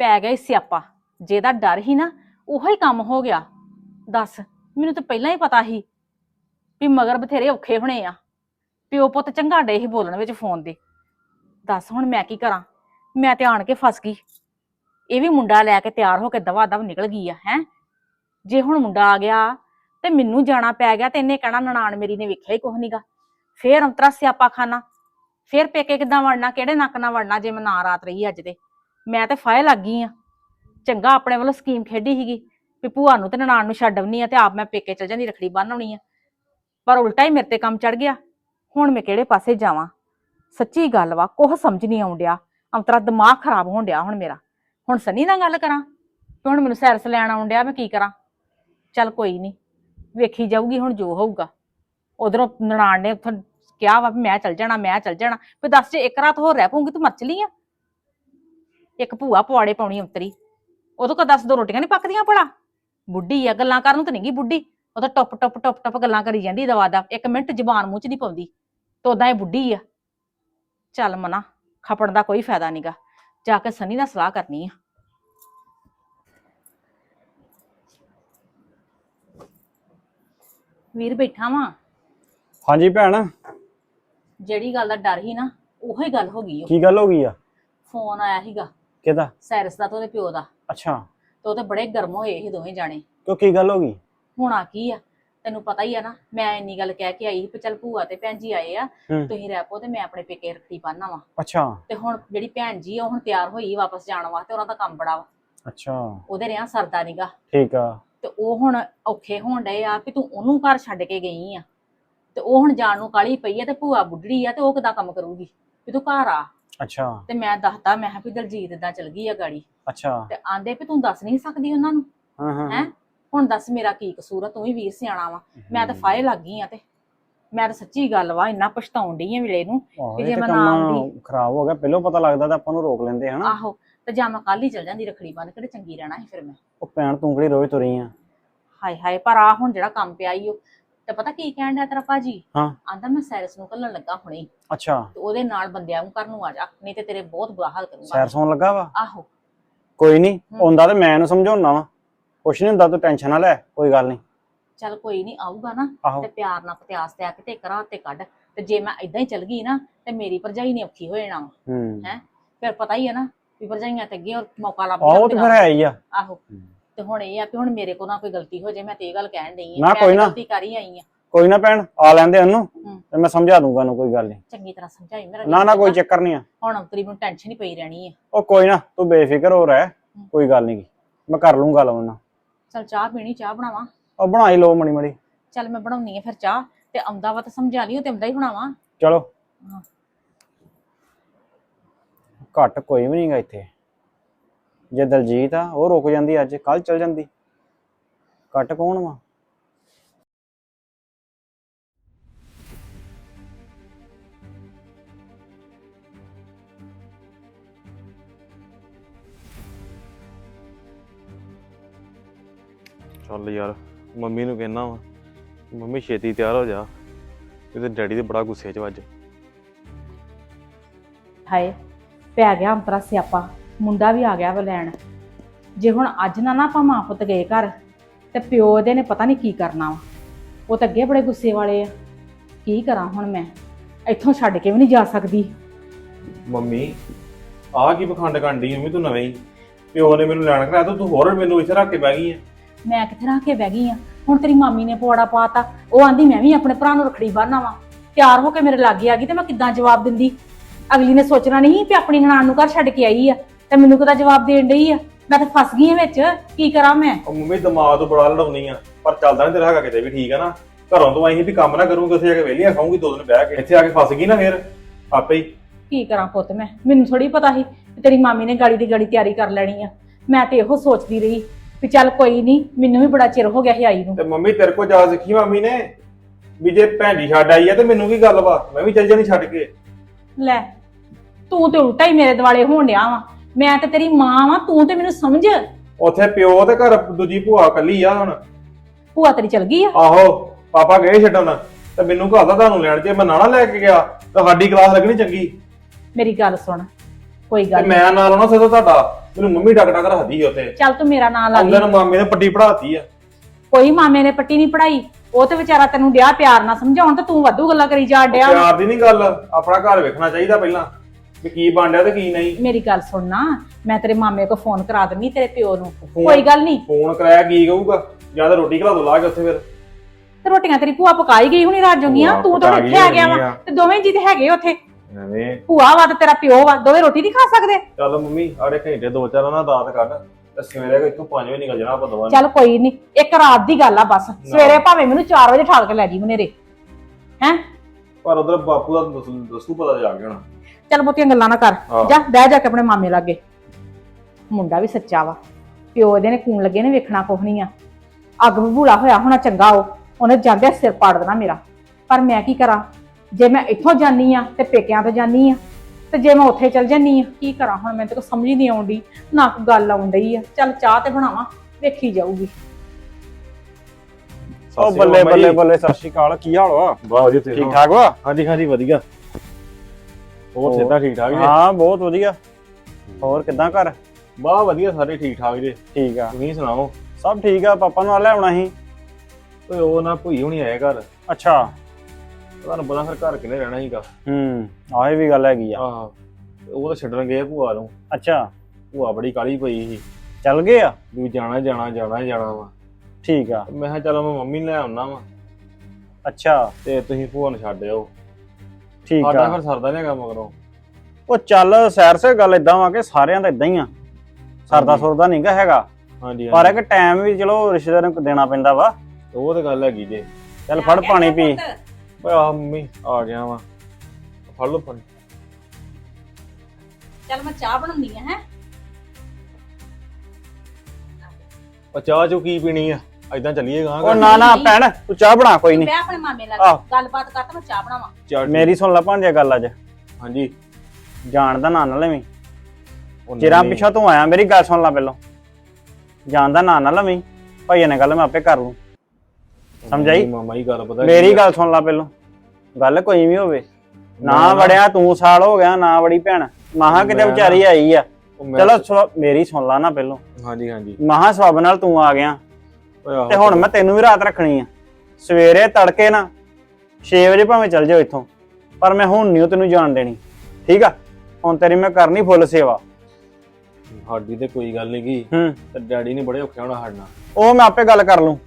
ਪੈ ਗਿਆ ਈ ਸਿਆਪਾ ਜਿਹਦਾ ਡਰ ਹੀ ਨਾ, ਉਹੋ ਹੀ ਕੰਮ ਹੋ ਗਿਆ। ਦੱਸ, ਮੈਨੂੰ ਤਾਂ ਪਹਿਲਾਂ ਹੀ ਪਤਾ ਸੀ ਵੀ ਮਗਰ ਬਥੇਰੇ ਔਖੇ ਹੋਣੇ ਆ। ਪਿਓ ਪੁੱਤ ਚੰਗਾ ਡੇ ਹੀ ਬੋਲਣ ਵਿੱਚ ਫੋਨ ਦੇ। ਦੱਸ, ਹੁਣ ਮੈਂ ਕੀ ਕਰਾਂ? ਮੈਂ ਤੇ ਆਣ ਕੇ ਫਸ ਗਈ। ਇਹ ਵੀ ਮੁੰਡਾ ਲੈ ਕੇ ਤਿਆਰ ਹੋ ਕੇ ਦਵਾ ਦਵ ਨਿਕਲ ਗਈ ਆ, ਹੈ? ਜੇ ਹੁਣ ਮੁੰਡਾ ਆ ਗਿਆ ਤੇ ਮੈਨੂੰ ਜਾਣਾ ਪੈ ਗਿਆ ਤੇ ਇਹਨੇ ਕਹਿਣਾ, ਨਨਾਣ ਮੇਰੀ ਨੇ ਵੇਖਿਆ ਹੀ ਕੁਛ ਨਹੀਂਗਾ ਫੇਰ ਅੰਤਰਾ ਸਿਆਪਾ ਖਾਨਾ। ਫੇਰ ਪੇਕੇ ਕਿੱਦਾਂ ਵੜਨਾ, ਕਿਹੜੇ ਨੱਕ ਨਾਲ ਵੜਨਾ ਜੇ ਮੈਂ ਨਾ ਰਾਤ ਰਹੀ ਅੱਜ ਤੇ ਮੈਂ ਤੇ ਫਾਇ ਲੱਗ ਗਈ ਆ। ਚੰਗਾ ਆਪਣੇ ਵੱਲੋਂ ਸਕੀਮ ਖੇਡੀ ਸੀਗੀ ਵੀ ਭੂਆ ਨੂੰ ਤੇ ਨਨਾਣ ਨੂੰ ਛੱਡਵਨੀ ਆ ਤੇ ਆਪ ਮੈਂ ਪੇਕੇ ਚਲ ਜਾਂਦੀ ਰਖੜੀ ਬੰਨ੍ਹਣੀ ਆ। ਪਰ ਉਲਟਾ ਹੀ ਮੇਰੇ ਤੇ ਕੰਮ ਚੜ ਗਿਆ। ਹੁਣ ਮੈਂ ਕਿਹੜੇ ਪਾਸੇ ਜਾਵਾਂ? ਸੱਚੀ ਗੱਲ ਵਾ ਕੁਝ ਸਮਝ ਨਹੀਂ ਆਉਣ ਡਿਆ। ਅੰਤਰਾ ਦਿਮਾਗ ਖਰਾਬ ਹੋਣ ਡਿਆ ਹੁਣ ਮੇਰਾ। ਹੁਣ ਸਨੀ ਨਾਲ ਗੱਲ ਕਰਾਂ? ਤੇ ਹੁਣ ਮੈਨੂੰ ਸੈਰਸ ਲੈਣ ਆਉਣ ਡਿਆ, ਮੈਂ ਕੀ ਕਰਾਂ? ਚੱਲ ਕੋਈ ਨਹੀਂ, ਵੇਖੀ ਜਾਊਗੀ, ਹੁਣ ਜੋ ਹੋਊਗਾ। ਉਧਰੋਂ ਨਨਾਣ ਨੇ ਉੱਥੋਂ ਕਿਹਾ ਵਾ ਵੀ ਮੈਂ ਚੱਲ ਜਾਣਾ, ਮੈਂ ਚੱਲ ਜਾਣਾ। ਵੀ ਦੱਸ ਜੇ ਇੱਕ ਰਾਤ ਹੋਰ ਰਹਿ ਪਊਂਗੀ, ਤੂੰ ਮਰ ਚਲੀ ਆ। ਇੱਕ ਭੂਆ ਪਵਾੜੇ ਪਾਉਣੀ ਉਤਰੀ। ਉਦੋਂ ਕਾ ਦੱਸ ਦੋ ਰੋਟੀਆਂ ਨਹੀਂ ਪੱਕਦੀਆਂ ਭਲਾ। ਬੁੱਢੀ ਆ ਗੱਲਾਂ ਕਰਨ ਨੂੰ ਤਾਂ ਨਹੀਂਗੀ ਬੁੱਢੀ। ਉਹ ਤਾਂ ਟੁੱਪ ਟੁੱਪ ਟੁੱਪ ਟੁੱਪ ਗੱਲਾਂ ਕਰੀ ਜਾਂਦੀ ਦਵਾ ਦਾ ਇੱਕ ਮਿੰਟ ਜ਼ਬਾਨ ਮੂੰਹ ਚ ਨਹੀਂ ਪਾਉਂਦੀ। ਤੇ ਉਦਾਂ ਇਹ ਬੁੱਢੀ ਆ। ਚੱਲ ਮਨਾ ਖਪਣ ਦਾ ਕੋਈ ਫਾਇਦਾ ਨਹੀਂਗਾ ਜਾ ਕੇ ਸਨੀ ਨਾਲ ਸਲਾਹ ਕਰਨੀ ਆ। ਵੀਰ ਬੈਠਾ ਵਾਂ। ਹਾਂਜੀ ਭੈਣ। ਜਿਹੜੀ ਗੱਲ ਦਾ ਡਰ ਹੀ ਨਾ ਉਹੀ ਗੱਲ ਹੋ ਗਈ ਓ। ਕੀ ਗੱਲ ਹੋ ਗਈ ਆ? ਫੋਨ ਆਇਆ ਸੀਗਾ। ਕਿਹਦਾ? ਸੈਰਸ ਦਾ ਤੇ ਉਹਦੇ ਪਿਓ ਦਾ। ਅੱਛਾ। ਤੇ ਉਹ ਤੇ ਬੜੇ ਗਰਮ ਹੋਏ ਸੀ ਦੋਵੇਂ ਜਾਣੇ। ਕਿਉਂ ਕੀ ਗੱਲ ਹੋ ਗਈ? ਹੋਣਾ ਕੀ ਆ? ਤੈਨੂੰ ਪਤਾ ਹੀ ਆ ਨਾ ਮੈਂ ਇੰਨੀ ਗੱਲ ਕਹਿ ਕੇ ਆਈ ਸੀ ਵੀ ਚੱਲ ਭੂਆ ਤੇ ਭੈਣ ਜੀ ਆਏ ਆ ਹੂੰ। ਤੁਸੀਂ ਰਹਿ ਪੋ ਤੇ ਮੈਂ ਆਪਣੇ ਪੇਕੇ ਰੱਖੜੀ ਬੰਨ੍ਹਣਾ ਵਾ। ਅੱਛਾ। ਤੇ ਹੁਣ ਜਿਹੜੀ ਭੈਣ ਜੀ ਆ ਉਹ ਹੁਣ ਤਿਆਰ ਹੋਈ ਵਾਪਸ ਜਾਣ ਵਾਸਤੇ ਉਹਨਾਂ ਦਾ ਕੰਮ ਬੜਾ ਵਾ। ਅੱਛਾ। ਉਹਦੇ ਰਿਆਂ ਸਰਦਾ ਨੀਗਾ। ਠੀਕ ਆ। ਤੇ ਉਹ ਹੁਣ ਔਖੇ ਹੋਣ ਡਏ ਆ ਕਿ ਤੂੰ ਉਹਨੂੰ ਘਰ ਛੱਡ ਕੇ ਗਈ ਆ। ਤੇ ਉਹ ਹੁਣ ਜਾਣ ਨੂੰ ਕਾਲੀ ਪਈ ਆ ਤੇ ਭੂਆ ਬੁੱਢੜੀ ਆ ਤੇ ਉਹ ਕਿਦਾਂ ਕੰਮ ਕਰੂਗੀ? ਵੀ ਤੂੰ ਘਰ ਆ। ਅੱਛਾ। ਤੇ ਮੈਂ ਦੱਸਤਾ ਮੈਂ ਕਿਹਾ ਵੀ ਦਲਜੀਤ ਇਦਾਂ ਚਲ ਗਈ ਆ ਗਾੜੀ। ਅੱਛਾ। ਤੇ ਆਂਦੇ ਵੀ ਤੂੰ ਦੱਸ ਨਹੀਂ ਸਕਦੀ ਉਹਨਾਂ ਨੂੰ। ਹਾਂ ਹਾਂ। ਹੈਂ? ਹੁਣ ਦੱਸ ਮੇਰਾ ਕੀ ਕਸੂਰ ਆ ਤੂੰ ਵੀ ਵੀਰ ਸਿਆਣਾ ਵਾ। ਮੈਂ ਤਾਂ ਫਾਇ ਲੱਗ ਗਈ ਆ ਤੇ। ਮੈਂ ਤਾਂ ਸੱਚੀ ਗੱਲ ਵਾ ਇੰਨਾ ਪਛਤਾਉਣ ਡਈ ਆ ਵੇਲੇ ਨੂੰ ਇਹ ਜੇ ਮੈਂ ਨਾ ਆਉਂਦੀ। ਖਰਾਬ ਹੋ ਗਿਆ ਪਹਿਲਾਂ ਪਤਾ ਲੱਗਦਾ ਤਾਂ ਆਪਾਂ ਨੂੰ ਰੋਕ ਲੈਂਦੇ ਹਨਾ? ਆਹੋ ਤੇ ਜਾਂ ਮੈਂ ਕੱਲ ਹੀ ਚਲ ਜਾਂਦੀ ਰਖੜੀ ਬੰਨ ਕਿਹੜੇ ਚੰਗੀ ਰਹਿਣਾ ਸੀ ਫਿਰ ਮੈਂ। ਉਹ ਭੈਣ ਤੂੰ ਕਿਹੜੀ ਰੋਜ਼ ਤੁਰੀ ਆ? ਹਾਏ ਹਾਏ ਪਰ ਆ ਹੁਣ ਜਿਹੜਾ ਕੰਮ ਪਿਆ ਈ ਉਹ ਤੇ ਪਤਾ ਕੀ ਕਹਿਣ ਡਿਆ ਤੇਰਾ ਭਾਜੀ? ਹਾਂ। ਆਂਦਾ ਮੈਂ ਸੈਰਸ ਨੂੰ ਕੱਲਣ ਲੱਗਾ ਹੁਣੇ। ਹੀ, ਅੱਛਾ। ਤੇ ਉਹਦੇ ਨਾਲ ਬੰਦਿਆਂ ਨੂੰ ਘਰ ਨੂੰ ਆ ਜਾ ਨਹੀਂ ਤੇ ਤੇਰੇ ਬਹੁਤ ਬੁਰਾ ਹਾਲ ਕਰੂੰਗਾ। ਸੈਰ ਸੌਣ ਲੱਗਾ ਵਾ? ਆਹੋ। ਕੋਈ ਨਹੀਂ। ਹੁੰਦਾ ਤੇ ਮੈਂ ਇਹਨੂੰ ਸਮਝਾਉਣਾ ਵਾ। ਕੁਛ ਨਹੀਂ ਹੁੰਦਾ ਤੂੰ ਟੈਨਸ਼ਨ ਨਾ ਲੈ ਕੋਈ ਗੱਲ ਨਹੀਂ। ਚੱਲ ਕੋਈ ਨਹੀਂ ਆਊਗਾ ਨਾ। ਆਹੋ। ਤੇ ਪਿਆਰ ਨਾਲ ਪਤਿਆਸ ਤੇ ਆ ਕੇ ਤੇ ਇੱਕ ਰਾਤ ਤੇ ਕੱਢ। ਤੇ ਜੇ ਮੈਂ ਇਦਾਂ ਹੀ ਚਲ ਗਈ ਨਾ ਤੇ ਮੇਰੀ ਭਰਜਾਈ ਨੇ ਔਖੀ ਹੋ ਜਾਣਾ ਵਾ। ਹੂੰ। ਹੈਂ? ਫਿਰ ਪਤਾ ਹੀ ਹੈ ਨਾ ਵੀ ਭਰਜਾਈਆਂ ਤੇ ਅੱਗੇ ਹੋਰ ਮੌਕਾ ਲੱਭ ਆਹੋ ਤੇ ਫਿਰ ਹੈ ਹੀ ਆ। ਆਹੋ। ਤੇ ਹੁਣ ਇਹ ਆ ਕਿ ਹੁਣ ਮੇਰੇ ਕੋਲ ਨਾ ਕੋਈ ਗਲਤੀ ਹੋ ਜੇ ਮੈਂ ਤੇ ਇਹ ਗੱਲ ਕਹਿਣ ਡਈ ਨਾ, ਆ ਕੋਈ ਨਾ। ਗਲਤੀ ਕਰ ਹੀ ਆਈ ਆ। ਕੋਈ ਨਾ ਭੈਣ ਆ ਲੈਂਦੇ ਉਹਨੂੰ ਹੂੰ। ਤੇ ਮੈਂ ਸਮਝਾ ਦੂੰਗਾ ਉਹਨੂੰ ਕੋਈ ਗੱਲ ਨਹੀਂ। ਚੰਗੀ ਤਰ੍ਹਾਂ ਸਮਝਾਈ ਮੇਰਾ ਨਾ ਨਾ ਕੋਈ ਚੱਕਰ ਨਹੀਂ ਆ। ਹੁਣ ਅੰਤਰੀ ਨੂੰ ਟੈਨਸ਼ਨ ਹੀ ਪਈ ਰਹਿਣੀ ਆ। ਉਹ ਕੋਈ ਨਾ ਤੂੰ ਬੇਫਿਕਰ ਹੋ ਰਹਿ ਕੋਈ ਗੱਲ ਨਹੀਂ ਮੈਂ ਕਰ ਲੂੰਗਾ ਗੱਲ ਉਹਨਾਂ ਚਲ ਚਾਹ ਪੀਣੀ ਚਾਹ ਬਣਾਵਾਂ? ਉਹ ਬਣਾਈ ਲਓ ਮਣੀ ਮੜੀ। ਚੱਲ ਮੈਂ ਬਣਾਉਣੀ ਆ ਫਿਰ ਚਾਹ ਤੇ ਆਉਂਦਾ ਵਾ ਤਾਂ ਸਮਝਾ ਲਿਓ ਤੇ ਆਉਂਦਾ ਹੀ ਬਣਾਵਾਂ ਚਲੋ। ਘੱਟ ਕੋਈ ਵੀ ਨਹੀਂਗਾ ਇੱਥੇ। ਜੇ ਦਲਜੀਤ ਆ ਉਹ ਰੁਕ ਜਾਂਦੀ ਅੱਜ ਕੱਲ ਚਲ ਜਾਂਦੀ। ਘੱਟ ਕੌਣ ਵਾ? ਚੱਲ ਯਾਰ ਮੰਮੀ ਨੂੰ ਕਹਿਣਾ ਵਾ ਮੰਮੀ ਛੇਤੀ ਤਿਆਰ ਹੋ ਜਾ। ਇਹਦੇ ਡੈਡੀ ਤੇ ਬੜਾ ਗੁੱਸੇ 'ਚ ਵੱਜ ਹਾਏ ਪੈ ਗਿਆ ਅੰਤਰਾ ਸਿਆਪਾ। ਮੁੰਡਾ ਵੀ ਆ ਗਿਆ ਵਾ ਲੈਣ। ਜੇ ਹੁਣ ਅੱਜ ਨਾ ਨਾ ਆਪਾਂ ਮਾਂ ਪੁੱਤ ਗਏ ਘਰ ਤੇ ਪਿਓ ਇਹਦੇ ਨੇ ਪਤਾ ਨਹੀਂ ਕੀ ਕਰਨਾ ਵਾ। ਉਹ ਤਾਂ ਅੱਗੇ ਬੜੇ ਗੁੱਸੇ ਵਾਲੇ ਆ। ਕੀ ਕਰਾਂ ਹੁਣ ਮੈਂ? ਇੱਥੋਂ ਛੱਡ ਕੇ ਵੀ ਨਹੀਂ ਜਾ ਸਕਦੀ। ਮੰਮੀ ਆਹ ਕੀ ਪਖੰਡ ਕਾਂਡੀ ਮੰਮੀ ਤੂੰ ਨਵੇਂ ਹੀ? ਪਿਓ ਨੇ ਮੈਨੂੰ ਲੈਣ ਕਰਾਇਆ ਤੂੰ ਹੋਰ ਮੈਨੂੰ ਇੱਥੇ ਰੱਖ ਕੇ ਬਹਿ ਗਈ ਹੈ ਮੈਂ ਕਿੱਥੇ ਰੱਖ ਕੇ ਬਹਿ ਗਈ ਆ? ਹੁਣ ਤੇਰੀ ਮਾਮੀ ਨੇ ਪਵਾੜਾ ਪਾਤਾ। ਉਹ ਆਂਦੀ ਮੈਂ ਵੀ ਆਪਣੇ ਭਰਾ ਨੂੰ ਰਖੜੀ ਬੰਨ੍ਹਣਾ ਵਾ। ਤਿਆਰ ਹੋ ਕੇ ਮੇਰੇ ਲਾਗੇ ਆ ਗਈ ਤੇ ਮੈਂ ਕਿੱਦਾਂ ਜਵਾਬ ਦਿੰਦੀ? ਅਗਲੀ ਨੇ ਸੋਚਣਾ ਨਹੀਂ ਵੀ ਆਪਣੀ ਨਨਾਣ ਨੂੰ ਘਰ ਛੱਡ ਕੇ ਆਈ ਆ। ਤੇ ਮੈਨੂੰ ਕਿਦਾਂ ਜਵਾਬ ਦੇਣ ਡਈ ਆ? ਮੈਂ ਤਾਂ ਫਸ ਗਈ ਆ ਵਿੱਚ। ਕੀ ਕਰਾਂ ਮੈਂ? ਉਹ ਮੰਮੀ ਦਿਮਾਗ ਤੋਂ ਬੜਾ ਲੜਾਉਣੀ ਆ। ਪਰ ਚੱਲਦਾ ਨਹੀਂ ਤੇਰਾ ਹੈਗਾ ਕਿਤੇ ਵੀ ਠੀਕ ਆ ਨਾ? ਘਰੋਂ ਤੋਂ ਆਈ ਵੀ ਕੰਮ ਨਾ ਕਰੂੰਗੀ ਉੱਥੇ ਜਾ ਕੇ ਵਿਹਲੀਆਂ ਖਾਊਂਗੀ ਦੋ ਦਿਨ ਬਹਿ ਕੇ। ਇੱਥੇ ਆ ਕੇ ਫਸ ਗਈ ਨਾ ਫੇਰ ਆਪੇ ਹੀ। ਕੀ ਕਰਾਂ ਪੁੱਤ ਮੈਂ? ਮੈਨੂੰ ਥੋੜੀ ਪਤਾ ਸੀ ਕਿ ਤੇਰੀ ਮਾਮੀ ਨੇ ਗਾੜੀ ਦੀ ਗਾੜੀ ਤਿਆਰੀ ਕਰ ਲੈਣੀ ਆ। ਮੈਂ ਤੇ ਇਹੋ ਸੋਚਦੀ ਰਹੀ ਵੀ ਚੱਲ ਕੋਈ ਨਹੀਂ ਮੈਨੂੰ ਵੀ ਬੜਾ ਚਿਰ ਹੋ ਗਿਆ ਸੀ ਆਈ ਨੂੰ। ਤੇ ਮੰਮੀ ਤੇਰੇ ਕੋਲ ਜਾ ਸਿੱਖੀ ਮੰਮੀ ਨੇ? ਵੀ ਜੇ ਭੈਣ ਛੱਡ ਆਈ ਆ ਤੇ ਮੈਨੂੰ ਕੀ ਗੱਲ ਵਾ? ਮੈਂ ਵੀ ਚੱਲ ਜਾਣੀ ਛੱਡ ਕੇ। ਲੈ ਤੂੰ ਤੇ ਉਲਟਾ ਹੀ ਮੇਰੇ ਦਿਵਾਲੇ ਹੋਣ ਡਿਆ ਵਾ। ਮੈਂ ਤੇ ਤੇਰੀ ਮਾਂ ਵਾਂ ਤੂੰ ਤੇ ਮੈਨੂੰ ਸਮਝ। ਉੱਥੇ ਪਿਓ ਤੇ ਘਰ ਦੂਜੀ ਭੂਆ ਕੱਲੀ ਆ ਹੁਣ। ਭੂਆ ਤੇਰੀ ਚਲ ਗਈ ਆ। ਆਹੋ ਪਾਪਾ ਗਏ ਛੱਡਣ ਤੇ ਮੈਨੂੰ ਘਰ ਦਾ ਤੁਹਾਨੂੰ ਲੈਣ ਜੇ ਮੈਂ ਨਾਣਾ ਲੈ ਕੇ ਗਿਆ ਤਾਂ ਸਾਡੀ ਕਲਾਸ ਲੱਗਣੀ ਚੰਗੀ। ਮੇਰੀ ਗੱਲ ਸੁਣ ਕੋਈ ਤੇ ਗੱਲ ਨੀ। ਮੈਂ ਨਾਲ ਆਉਣਾ ਸਿੱਧਾ ਤੁਹਾਡਾ ਮੈਨੂੰ ਮੰਮੀ ਡੱਕ ਡੱਕ ਰੱਖਦੀ ਉੱਥੇ। ਚੱਲ ਤੂੰ ਮੇਰਾ ਨਾਂ ਲਾ ਲਈ। ਨੂੰ ਮਾਮੇ ਨੇ ਪੱਟੀ ਪੜਾਤੀ ਆ। ਕੋਈ ਮਾਮੇ ਨੇ ਪੱਟੀ ਨਹੀਂ ਪੜਾਈ ਉਹ ਤੇ ਵਿਚਾਰਾ ਤੈਨੂੰ ਡਿਆ ਪਿਆਰ ਨਾਲ ਸਮਝਾਉਣ ਤੇ ਤੂੰ ਵਾਧੂ ਗੱਲਾਂ ਕਰੀ ਜਾ ਡਿਆ। ਪਿਆਰ ਦੀ ਨਹੀਂ ਗੱਲ ਆਪਣਾ ਘਰ ਵੇਖਣਾ ਚਾਹੀਦਾ ਪਹਿਲਾਂ। ਵੀ ਕੀ ਬਣ ਰਿਹਾ ਤੇ ਕੀ ਨਹੀਂ। ਮੇਰੀ ਗੱਲ ਸੁਣਨਾ ਮੈਂ ਤੇਰੇ ਮਾਮੇ ਕੋ ਫੋਨ ਕਰਾ ਦਿੰਨੀ ਤੇਰੇ ਪਿਓ ਨੂੰ। ਫੋਨ- ਕੋਈ ਗੱਲ ਨਹੀਂ। ਫੋਨ ਕਰਾਇਆ ਕੀ ਕਹੂਗਾ? ਜਾਂ ਤਾਂ ਰੋਟੀ ਖਲਾ ਦੋ ਲਾ ਕੇ ਉੱਥੇ ਫਿਰ। ਤੇ ਰੋਟੀਆਂ ਤੇਰੀ ਭੂਆ ਪਕਾਈ ਗਈ ਹੁਣੀ ਰਾਤ ਜੋਗੀਆਂ ਭੂਆ ਤੂੰ ਤਾਂ ਪਕਾ ਇੱਥੇ ਆ ਗਈ ਗਿਆ ਹੋਣੀ ਵਾ ਆ। ਤੇ ਦੋਵੇਂ ਜੀ ਤੇ ਹੈਗੇ ਉੱਥੇ। ਐਵੇਂ। ਭੂਆ ਵਾ ਤੇ ਤੇਰਾ ਪਿਓ ਵਾ ਦੋਵੇਂ ਰੋਟੀ ਨਹੀਂ ਖਾ ਸਕਦੇ? ਚੱਲ ਮੰਮੀ ਆੜੇ ਘੰਟੇ ਦੋ ਚਾਰ ਉਹਨਾਂ ਦਾਤ ਕੱਢ ਤੇ ਸਵੇਰੇ ਇੱਥੋਂ 5 ਵਜੇ ਨਿਕਲ ਜਾਣਾ ਆਪਾਂ ਦੋਵਾਂ ਨੇ। ਚੱਲ ਕੋਈ ਨਹੀਂ ਇੱਕ ਰਾਤ ਦੀ ਗੱਲ ਆ ਬਸ। ਸਵੇਰੇ ਭਾਵੇਂ ਮੈਨੂੰ 4 ਵਜੇ ਠਾਲ ਕੇ ਲੈ ਜੀ ਮਨੇਰੇ। ਹੈ? ਪਰ ਉਧਰ ਬਾਪੂ ਦਾ ਦੱਸ- ਦੱਸੂ ਪਤਾ ਜਾ ਕੇ ਹੋਣਾ ਚੱਲ ਬਹੁਤੀਆਂ ਗੱਲਾਂ ਨਾ ਕਰ। ਜਾ ਬਹਿ ਜਾ ਕੇ ਆਪਣੇ ਮਾਮੇ ਲਾਗੇ। ਮੁੰਡਾ ਵੀ ਸੱਚਾ ਵਾ। ਪਿਓ ਇਹਦੇ ਨੇ ਕੂਣ ਲੱਗੇ ਨੇ ਵੇਖਣਾ ਕੁਛ ਨਹੀਂ ਆ। ਅੱਗ ਬਬੂਲਾ ਹੋਇਆ ਹੋਣਾ ਚੰਗਾ ਉਹ। ਉਹਨੇ ਜਾਂਦੇ ਸਿਰ ਪਾੜ ਦੇਣਾ ਮੇਰਾ। ਪਰ ਮੈਂ ਕੀ ਕਰਾਂ? ਜੇ ਮੈਂ ਇੱਥੋਂ ਜਾਨੀ ਆ ਤੇ ਪੇਕਿਆਂ ਤੋਂ ਜਾਨੀ ਆ ਤੇ ਜੇ ਮੈਂ ਉੱਥੇ ਚਲ ਜਾਨੀ ਆ ਕੀ ਕਰਾਂ ਹੁਣ? ਮੈਨੂੰ ਤਾਂ ਕੁਛ ਸਮਝ ਹੀ ਨਹੀਂ ਆਉਂਦੀ। ਨਾ ਕੋਈ ਗੱਲ ਆਉਂਦੀ ਆ। ਚੱਲ ਚਾਹ ਤੇ ਬਣਾਵਾਂ ਵੇਖੀ ਜਾਊਗੀ। ਉਹ ਬੱਲੇ ਬੱਲੇ ਬੱਲੇ ਸਤਿ ਸ਼੍ਰੀ ਅਕਾਲ। ਕੀ ਹਾਲ ਵਾ? ਬਹੁਤ ਵਧੀਆ ਤੁਸੀਂ ਠੀਕ ਠਾਕ ਵਾ? ਹਾਂਜੀ ਹਾਂਜੀ ਵਧੀਆ। ਹੋਰ? ਸਿੱਧਾ ਠੀਕ ਠਾਕ ਜੀ? ਹਾਂ ਬਹੁਤ ਵਧੀਆ। ਹੋਰ ਕਿੱਦਾਂ ਘਰ? ਬਹੁਤ ਵਧੀਆ ਸਾਰੇ ਠੀਕ ਠਾਕ ਜੀ। ਠੀਕ ਆ। ਤੁਸੀਂ ਸੁਣਾਓ? ਸਭ ਠੀਕ ਆ ਪਾਪਾ ਨੂੰ ਆ ਲੈ ਆਉਣਾ ਸੀ। ਓਏ ਉਹ ਨਾ ਭੂਈ ਹੁਣੀ ਆਏ ਘਰ। ਅੱਛਾ। ਤੁਹਾਨੂੰ ਪਤਾ ਫਿਰ ਘਰ ਕਿਨੇ ਰਹਿਣਾ ਸੀਗਾ। ਹੂੰ ਆਹ ਵੀ ਗੱਲ ਹੈਗੀ ਆ। ਆਹ ਉਹ ਤਾਂ ਛੱਡਣ ਗਏ ਭੂਆ ਨੂੰ। ਅੱਛਾ। ਭੂਆ ਬੜੀ ਕਾਲੀ ਪਈ ਸੀ। ਚੱਲ ਗਏ ਆ? ਵੀ ਜਾਣਾ ਜਾਣਾ ਜਾਣਾ ਜਾਣਾ ਵਾ। ਠੀਕ ਆ। ਮੈਂ ਕਿਹਾ ਚਲੋ ਮੈਂ ਮੰਮੀ ਨੂੰ ਲੈ ਆਉਣਾ ਵਾ। ਅੱਛਾ। ਤੇ ਤੁਸੀਂ ਭੂਆ ਨੂੰ ਛੱਡ ਆਓ। ਠੀਕ ਸਾਡਾ ਆ। ਫਿਰ ਸਰਦਾ ਨਹੀਂ ਹੈਗਾ ਮਗਰੋਂ। ਉਹ ਚੱਲ ਸੈਰ ਸੇ ਗੱਲ ਇਦਾਂ ਵਾ ਕਿ ਸਾਰਿਆਂ ਦਾ ਇਦਾਂ ਹੀ ਆ। ਸਰਦਾ ਹਾਂਜੀ। ਸੁਰਦਾ ਨਹੀਂਗਾ ਹੈਗਾ। ਹਾਂਜੀ ਪਰ ਹਾਂਜੀ। ਇੱਕ ਟਾਈਮ ਵੀ ਚਲੋ ਰਿਸ਼ਤੇਦਾਰਾਂ ਨੂੰ ਦੇਣਾ ਪੈਂਦਾ ਵਾ। ਉਹ ਤੇ ਗੱਲ ਹੈਗੀ ਜੇ। ਚੱਲ ਫੜ ਪਾਣੀ ਪੀ। ਓਏ ਆ ਮੰਮੀ ਆ ਗਿਆ ਵਾ। ਫੜ ਲਓ ਪਾਣੀ। ਚੱਲ ਮੈਂ ਚਾਹ ਬਣਾਉਣੀ ਆ ਹੈ। ਉਹ ਚਾਹ ਚੋ ਕੀ ਪੀਣੀ ਆ? ਐਦਾਂ ਚੱਲੀਏ ਗਾਂ ਉਹ ਨਾ ਨਾ ਭੈਣ ਤੂੰ ਚਾਹ ਬਣਾ ਕੋਈ ਨਹੀਂ। ਮੈਂ ਆਪਣੇ ਮਾਮੇ ਨਾਲ ਆਹ। ਗੱਲਬਾਤ ਕਰ ਤੇ ਮੈਂ ਚਾਹ ਬਣਾਵਾਂ। ਮੇਰੀ ਸੁਣ ਲੈ ਭਾਂਜੇ ਗੱਲ ਅੱਜ। ਹਾਂਜੀ। ਜਾਣ ਦਾ ਨਾਂ ਨਾ ਲਵੀਂ। ਉਹ ਪਿੱਛੋਂ ਤੂੰ ਆਇਆ ਮੇਰੀ ਗੱਲ ਸੁਣ ਲੈ ਪਹਿਲਾਂ। ਜਾਣ ਦਾ ਨਾਂ ਨਾ ਲਵੀਂ। ਭਾਈਏ ਨੇ ਗੱਲ ਮੈਂ ਆਪੇ ਕਰ ਲੂੰ। ਸਮਝਾਈ? ਮਾਮਾ ਹੀ ਗੱਲ ਪਤਾ ਮੇਰੀ ਗੱਲ ਸੁਣ ਲੈ ਪਹਿਲਾਂ। ਗੱਲ ਕੋਈ ਵੀ ਹੋਵੇ। ਨਾ ਵੜਿਆ ਤੂੰ ਸਾਲ ਹੋ ਗਿਆ ਨਾ ਵੜੀ ਭੈਣ। ਮਹਾ ਕਿਤੇ ਮੈਂ ਨਾ- ਵਿਚਾਰੀ ਆਈ ਆ। ਚਲੋ ਸਵਾ- ਮੇਰੀ ਸੁਣ ਲਾ ਨਾ ਪਹਿਲਾਂ। ਹਾਂਜੀ ਹਾਂਜੀ। ਮਹਾ ਸਵਬ ਨਾਲ ਤੂੰ ਆ ਗਿਆ। ਓਏ ਆਹੋ ਤੇ ਹੁਣ ਮੈਂ ਤੈਨੂੰ ਵੀ ਰਾਤ ਰੱਖਣੀ ਆ। ਸਵੇਰੇ ਤੜਕੇ ਨਾ 6 ਵਜੇ ਭਾਵੇਂ ਚੱਲ ਜਾਓ ਇੱਥੋਂ ਪਰ ਮੈਂ ਹੁਣ ਨਹੀਂ ਤੈਨੂੰ ਜਾਣ ਦੇਣੀ। ਠੀਕ ਆ? ਹੁਣ ਤੇਰੀ ਮੈਂ ਕਰਨੀ ਫੁੱਲ ਸੇਵਾ। ਸਾਡੀ ਤੇ ਕੋਈ ਗੱਲ ਨਹੀਂ ਗਈ ਹੂੰ। ਤੇ ਡੈਡੀ ਨੇ ਬੜੇ ਔਖੇ ਹੋਣਾ ਨਾਲ। ਉਹ ਮੈਂ ਆਪੇ ਗੱਲ ਕਰ ਲੂੰ।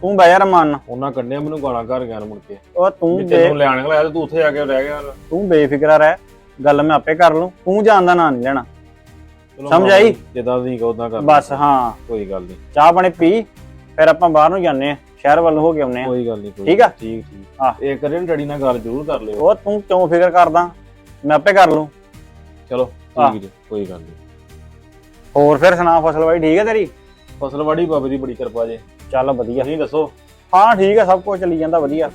ਤੂੰ ਬਹਿ ਜਾ ਰਮਾਨ ਨਾਲ। ਉਹਨਾਂ ਕੱਢਿਆ ਮੈਨੂੰ ਗਾਲਾਂ ਘਰ ਗਿਆ ਮੁੜ ਕੇ। ਉਹ ਤੂੰ ਵੀ ਬੇ ਤੈਨੂੰ ਲੈਣ ਗਿਆ ਤੇ ਤੂੰ ਉੱਥੇ ਆ ਕੇ ਰਹਿ ਗਿਆ। ਤੂੰ ਬੇਫਿਕਰਾ ਰਹਿ। ਗੱਲ ਮੈਂ ਆਪੇ ਕਰ ਲੂੰ। ਤੂੰ ਜਾਣ ਦਾ ਨਾਂ ਨਹੀਂ ਲੈਣਾ। ਚਲੋ ਸਮਝ ਆਈ? ਜਿੱਦਾਂ ਤੁਸੀਂ ਕਹੋ ਉਦਾਂ ਕਰ ਲਓ। ਬਸ ਹਾਂ। ਕੋਈ ਗੱਲ ਨਹੀਂ ਚਾਹ ਪਾਣੀ ਪੀ। ਫਿਰ ਆਪਾਂ ਬਾਹਰ ਨੂੰ ਜਾਂਦੇ ਆ ਸ਼ਹਿਰ ਵੱਲ ਹੋ ਕੇ ਆਉਨੇ ਆ ਕੋਈ ਗੱਲ ਨਹੀਂ ਠੀਕ ਆ? ਠੀਕ ਠੀਕ। ਹਾਂ। ਇਹ ਕਰੇ ਨਾ ਡੈਡੀ ਨਾਲ ਗੱਲ ਜ਼ਰੂਰ ਕਰ ਲਿਓ। ਉਹ ਤੂੰ ਕਿਉਂ ਫਿਕਰ ਕਰਦਾ? ਮੈਂ ਆਪੇ ਕਰ ਲੂੰ। ਚਲੋ ਹਾਂ। ਠੀਕ ਜੀ ਕੋਈ ਗੱਲ ਨਹੀਂ। ਹੋਰ ਫਿਰ ਸੁਣਾ ਫਸਲ ਬਾਈ ਠੀਕ ਹੈ ਤੇਰੀ? ਫਸਲ ਵਾੜੀ ਬਾਬੇ ਦੀ ਬੜੀ ਕਿਰਪਾ ਜੇ। ਚੱਲ ਵਧੀਆ। ਤੁਸੀਂ ਦੱਸੋ? ਹਾਂ ਠੀਕ ਹੈ ਸਭ ਕੁਝ ਚੱਲੀ ਜਾਂਦਾ ਵਧੀਆ।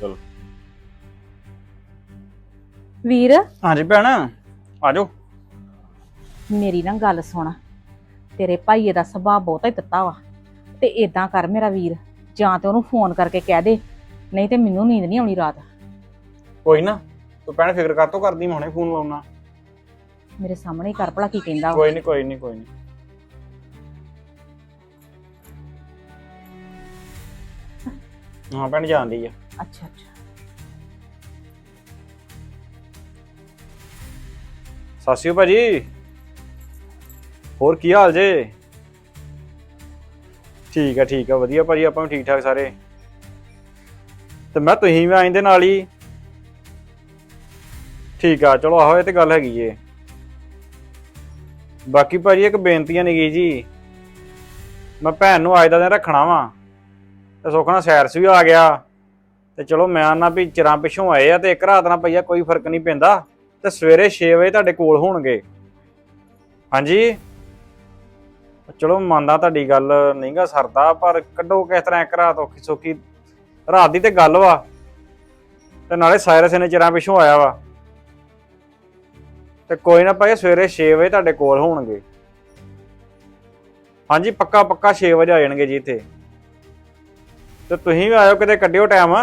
ਚਲੋ। ਵੀਰ? ਹਾਂਜੀ ਭੈਣ ਆਜੋ। ਮੇਰੀ ਨਾ ਗੱਲ ਸੁਣ। ਤੇਰੇ ਭਾਈਏ ਦਾ ਸੁਭਾਅ ਬਹੁਤਾ ਹੀ ਤੱਤਾ ਵਾ। ਤੇ ਇਦਾਂ ਕਰ ਮੇਰਾ ਵੀਰ ਜਾਂ ਤੇ ਉਹਨੂੰ ਫੋਨ ਕਰਕੇ ਕਹਿ ਦੇ ਨਹੀਂ ਤੇ ਮੈਨੂੰ ਨੀਂਦ ਨਹੀਂ ਆਉਣੀ ਰਾਤ। ਕੋਈ ਨਾ ਤੂੰ ਭੈਣ ਫਿਕਰ ਕਰ ਤੋ ਕਰਦੀ ਮੈਂ ਹੁਣੇ ਫੋਨ ਲਾਉਣਾ। ਮੇਰੇ ਸਾਹਮਣੇ ਹੀ ਕਰ ਭਲਾ ਕੀ ਕਹਿੰਦਾ ਕੋਈ ਨਹੀਂ ਕੋਈ ਨਹੀਂ ਕੋਈ ਨਹੀਂ ਹਾਂ ਭੈਣ ਜਾਂਦੀ ਆ। ਅੱਛਾ ਅੱਛਾ। ਅਕਾਲ ਭਾਜੀ। ਹੋਰ ਕੀ ਹਾਲ ਜੇ? ਠੀਕ ਆ ਠੀਕ ਆ, ਵਧੀਆ ਭਾਜੀ, ਆਪਾਂ ਵੀ ਠੀਕ ਠਾਕ ਸਾਰੇ। ਤੇ ਮੈਂ ਤੁਸੀਂ ਵੀ ਆਇੰਦੇ ਨਾਲ ਹੀ। ਠੀਕ ਆ, ਚਲੋ ਆਹੋ, ਇਹ ਤੇ ਗੱਲ ਹੈਗੀ ਏ। ਬਾਕੀ ਭਾਜੀ, ਇੱਕ ਬੇਨਤੀਆਂ ਨਿਗੀ ਜੀ। ਮੈਂ ਭੈਣ ਨੂੰ ਅੱਜ ਦਾ ਦਿਨ ਰੱਖਣਾ ਵਾ। ਤੇ ਸੁਖਣਾ ਸੈਰਸ ਵੀ ਆ ਗਿਆ। ਤੇ ਚਲੋ ਮੈਂ ਨਾ ਵੀ ਚਿਰਾਂ ਪਿੱਛੋਂ ਆਏ ਆ ਤੇ ਇੱਕ ਰਾਤ ਨਾਲ ਪਈਆ ਕੋਈ ਫ਼ਰਕ ਨਹੀਂ ਪੈਂਦਾ। ਤੇ ਸਵੇਰੇ 6 ਵਜੇ ਤੁਹਾਡੇ ਕੋਲ ਹੋਣਗੇ। ਹਾਂਜੀ? ਚਲੋ ਮੰਨਦਾ ਤੁਹਾਡੀ ਗੱਲ ਨਹੀਂਗਾ ਸਰਦਾ ਪਰ ਕੱਢੋ ਕਿਸ ਤਰ੍ਹਾਂ ਇੱਕ ਰਾਤ ਔਖੀ ਸੌਖੀ। ਰਾਤ ਦੀ ਤੇ ਗੱਲ ਵਾ। ਤੇ ਨਾਲੇ ਸਾਇਰਸ ਨੇ ਚਿਰਾਂ ਪਿੱਛੋਂ ਆਇਆ ਵਾ। ਤੇ ਕੋਈ ਨਾ ਭਾਈ ਸਵੇਰੇ 6 ਵਜੇ ਤੁਹਾਡੇ ਕੋਲ ਹੋਣਗੇ। ਹਾਂਜੀ ਪੱਕਾ ਪੱਕਾ 6 ਵਜੇ ਆ ਜਾਣਗੇ ਜੀ ਇੱਥੇ। ਤੇ ਤੁਸੀਂ ਵੀ ਆਇਓ ਕਿਤੇ ਕੱਢਿਓ ਟਾਈਮ।